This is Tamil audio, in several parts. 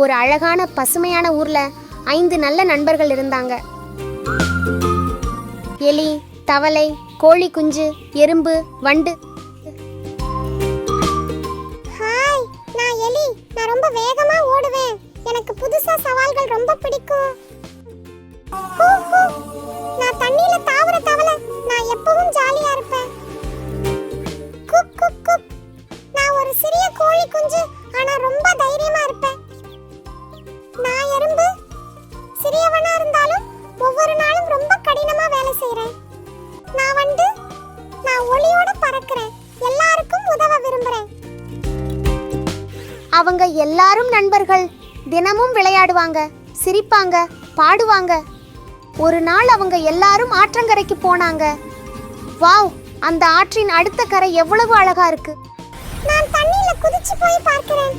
ஒரு அழகான பசுமையான ஊர்ல ஐந்து நல்ல நண்பர்கள் இருந்தாங்க. எலி தவளை கோழி குஞ்சு எறும்பு வண்டு. ஹாய் நான் எலி. நான் ரொம்ப வேகமா ஓடுவேன். எனக்கு புதுசா சவால்கள் ரொம்ப பிடிக்கும். நான் தண்ணியில தாவர தவளை. நான் எப்பவும் ஜாலியா இருப்பேன். அவங்க எல்லாரும் நண்பர்கள். தினமும் விளையாடுவாங்க சிரிப்பாங்க பாடுவாங்க. ஒரு நாள் அவங்க எல்லாரும் ஆற்றங்கரைக்கு போனாங்க. வாவ் அந்த ஆற்றின் அடுத்த கரை எவ்வளவு அழகா இருக்கு. நான் தண்ணியில குதிச்சு போய் பார்க்கிறேன்.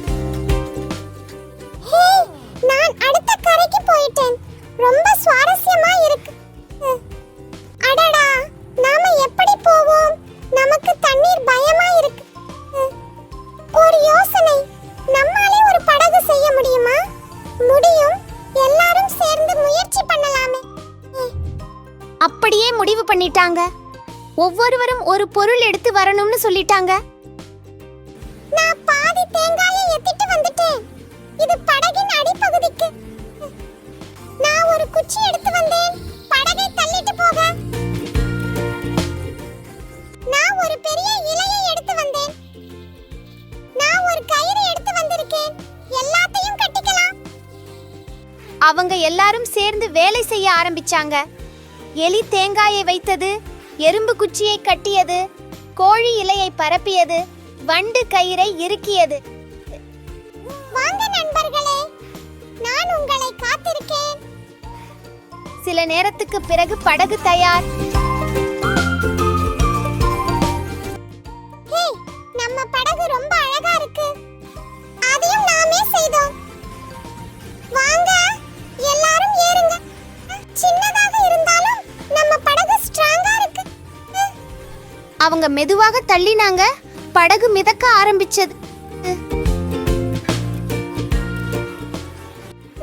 அப்படியே முடிவு பண்ணிட்டாங்க. ஒவ்வொருவரும் ஒரு பொருள் எடுத்து வரணும்னு சொல்லிட்டாங்க. நான் பாதி தேங்காயை எத்திட்டு வந்துட்டேன். இது படகின் அடிப்பகுதிக்கு. நான் ஒரு குச்சி எடுத்து வந்தேன். படகை தள்ளிட்டு போக. நான் ஒரு பெரிய இலையை எடுத்து வந்தேன். நான் ஒரு கயிறு எடுத்து வந்திருக்கேன். எல்லாத்தையும் கட்டிக்கலாம். அவங்க எல்லாரும் சேர்ந்து வேலை செய்ய ஆரம்பிச்சாங்க. எலி தேங்காயை வைத்தது எறும்பு குச்சியை கட்டியது கோழி இலையை பரப்பியது வண்டு கயிறை இறுக்கியது. வாங்க நண்பர்களே நான் உங்களை காத்திருக்கேன். சில நேரத்துக்கு பிறகு படகு தயார். நம்ம படகு ரொம்ப அவங்க மெதுவாக தள்ளினாங்க. படகு மிதக்க ஆரம்பிச்சது.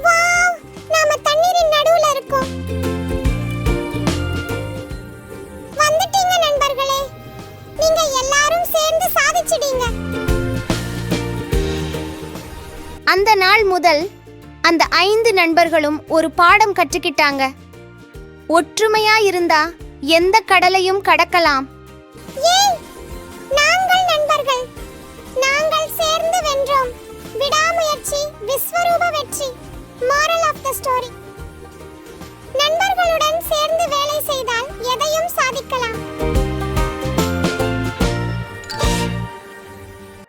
வாவ் நாம தண்ணீரின் நடுவுல இருக்கோம். வந்துட்டீங்க நண்பர்களே. நீங்க எல்லாரும் சேர்ந்து சாதிச்சிட்டீங்க அந்த நாள் முதல் அந்த ஐந்து நண்பர்களும் ஒரு பாடம் கற்றுக்கிட்டாங்க. ஒற்றுமையா இருந்தா எந்த கடலையும் கடக்கலாம். விடாமுயற்சி